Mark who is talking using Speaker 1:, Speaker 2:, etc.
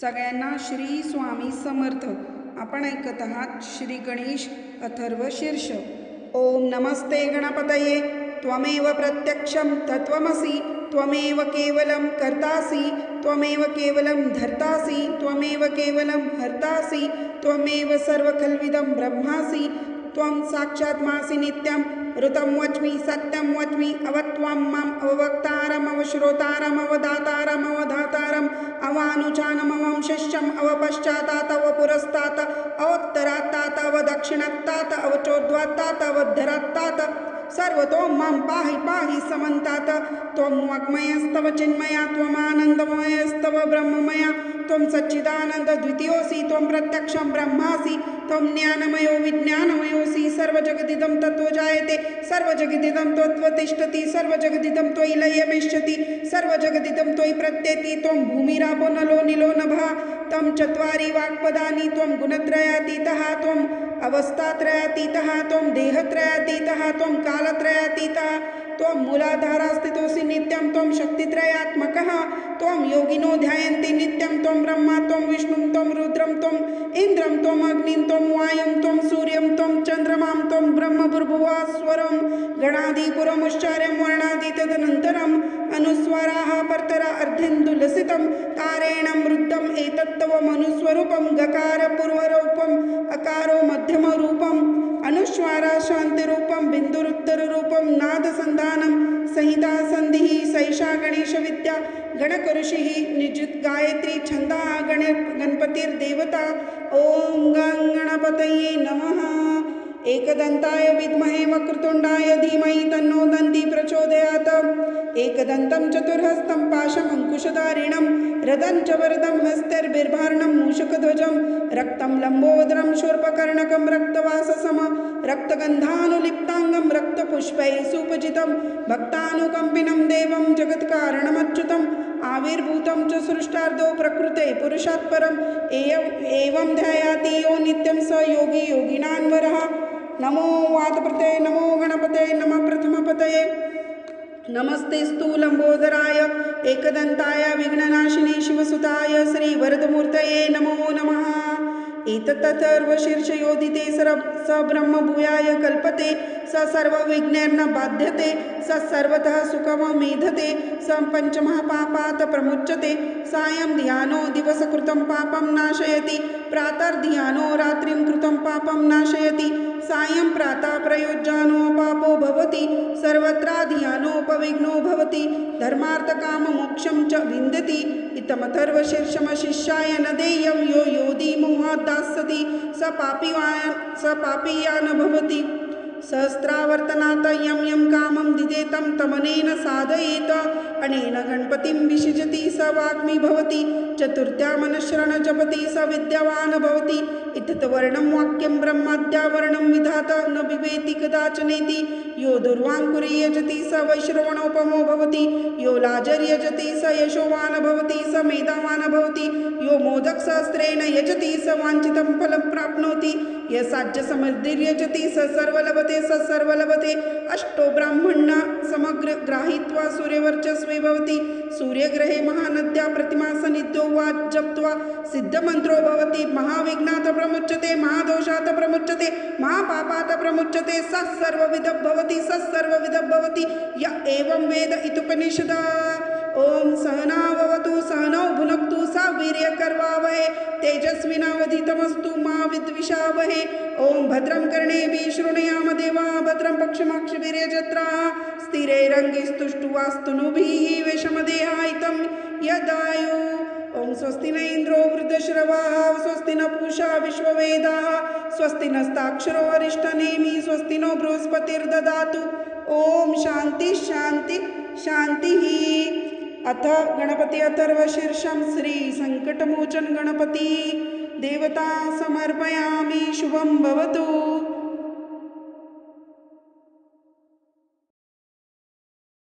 Speaker 1: सगळ्यांना श्री स्वामी समर्थ. आपण ऐकत आहात श्री गणेश अथर्व शीर्ष. ओम नमस्ते गणपतये. त्वमेव प्रत्यक्षं तत्त्वमसि, त्वमेव केवलं कर्तासि, त्वमेव केवलं धर्तासि, त्वमेव केवलं हर्तासि, त्वमेव सर्वखल्विदं ब्रह्मासि, त्वं साक्षात् मासि नित्यं, ऋतं वच्मि, सत्यं वच्मि, अवत्वं माम् अववक्तारम् अवश्रोतारम् मम शिष्यम तव अवपुरस्तात् तव अवदक्षिणत्तात्, अवचोद्वात्तात्, अवद्धरात्तात्। सर्वतो मम पाहि पाहि समन्तात। त्वं वाग्मयस्तव चिन्मया, त्वमानन्दमयस्तव ब्रह्ममया। त्वं सच्चिदानन्दद्वितीयोऽसि त्वं प्रत्यक्षं ब्रह्मासि, त्वं ज्ञानमयो विज्ञानमयोऽसि, सर्वजगदिदं तत्त्व जायते, सर्वजगदिदं त्वत्वतिष्ठति सर्वजगदिदं त्वयि लयमिष्यति सर्वजगदिदं त्वयि प्रत्येति, त्वं भूमिरापो नलो निलो नभः, तं चत्वारि वाक्पदानि त्वं गुणत्रयातीतः त्वम् अवस्थात्रयातीतः त्वं देहत्रयातीतः त्वं कालत्रयातीतः त्वं मूलाधारास्थितोऽसि नित्यं त्वं शक्तित्रयात्मकः योगिनो ध्यायन्ति नित्यं त्वं ब्रह्मा, त्वं विष्णुं, त्वं रुद्रं त्वम् इन्द्रं त्वम् अग्निं, त्वं वायुं, त्वं सूर्यं, त्वं चन्द्रमां, त्वं ब्रह्मभुर्भुवास्वरं गणादिपुरमुच्चार्यं वर्णादि तदनन्तरम् अनुस्वराः, परतरा अर्धेन्दुलसितं, तारेण मृद्धम् एतत्तवमनुस्वरूपं गकारपूर्वरूपम्, अकारो मध्यमरूपम्, अनुस्वारा शान्तिरूपं बिन्दुरुत्तररूपं, नादसन्धानं संहिता सन्धिः सैषा गणेशविद्या गणकऋषिः निजित् गायत्री छन्दः गण गणपतिर्देवता ॐ गणपतये नमः। एकदन्ताय विद्महे वक्रतुण्डाय धीमहि तन्नो एकदन्तं चतुर्हस्तं पाशमङ्कुशधारिणं च वरदं हस्तैर्बिर्भार्णं मूषकध्वजं रक्तं लम्बोदरं शूर्पकर्णकं रक्तवाससम रक्तगन्धानुलिप्ताङ्गं रक्तपुष्पैः सुपजितं भक्तानुकम्पिनं देवं जगत्कारणमच्युतम् आविर्भूतं च सृष्टार्धो प्रकृते पुरुषात् परम् एवम् एवं ध्यायाति यो नित्यं स योगी योगिनान्वरः। नमो वातप्रतये नमो गणपतये नमः प्रथमपतये नमस्ते लंबोदराय एकदन्ताय विघ्ननाशिनी शिवसुताय श्रीवरदमूर्तये नमो नमः। एतत्तथर्वशीर्षयोदिते सर स ब्रह्मभूयाय कल्पते स सर्वविघ्नैर्न बाध्यते, स सर्वतः सुखममेधते स पञ्चमः प्रमुच्यते, सायं ध्यानो दिवसकृतं पापं नाशयति, प्रातर्ध्यानो रात्रिं कृतं पापं नाशयति, सायं प्रातः प्रयोज्यानो पापो भवति सर्वत्राधियानोपविघ्नो भवति, धर्मार्थकाममोक्षं च विन्दति इत्थमथर्वशीर्षमशिष्याय न देयं, यो योधिमोहाद्दास्यति स पापिवा स पापीया न भवति। सहस्रावर्तनात् यं यं कामं दिदेतं तमनेन साधयेत। अनेन गणपतिं विशिजति स वाग्मी भवति, चतुर्थ्या जपति, स विद्यावान् भवति। इत्थवर्णं वाक्यं ब्रह्माद्यावर्णं विधात, न बिभेति कदाचनेति। यो दुर्वाङ्कुरी यजति, स वैश्रवणोपमो भवति। यो लाजर्यजति स यशोवान् भवति, स मेधावान् भवति। यो मोदकशास्त्रेण यजति, स वाञ्छितं फलं प्राप्नोति। यसाज्यसमर्धिर्यजति स सर्वलभते स सर्वलभते। अष्टो ब्राह्मणा समग्र ग्राहीत्वा सूर्यवर्चस्वी भवति। सूर्यग्रहे महानद्या प्रतिमा प्रतिमासनिध्यो वा जप्त्वा सिद्धमन्त्रो भवति। महाविघ्नात् प्रमुच्यते महादोषात् प्रमुच्यते महापापात् प्रमुच्यते। स सर्वविधः भवति, स सर्वविधः भवति। य एवं वेद इतुपनिषदा ओम सहनावतु सहनौ भुनक्तु, सा वीर्यकर्वावहे। तेजस्विनावधितमस्तु मा विद्विषावहे। ओम भद्रं कर्णेभिः स्थिरैरङ्गिस्तुष्टुवास्तुनुभिः विषमदेहायितं यदायु। ॐ स्वस्ति न इन्द्रो वृद्धश्रवाः, स्वस्ति न पूषा विश्ववेदाः, स्वस्ति नस्ताक्षरो अरिष्टनेमि स्वस्ति नो बृहस्पतिर्ददातु। ॐ शान्ति शान्ति, शान्तिः। अथ गणपती अथर्वशीर्षं श्रीसङ्कटमोचन गणपती देवता समर्पयामि, शुभं भवतु।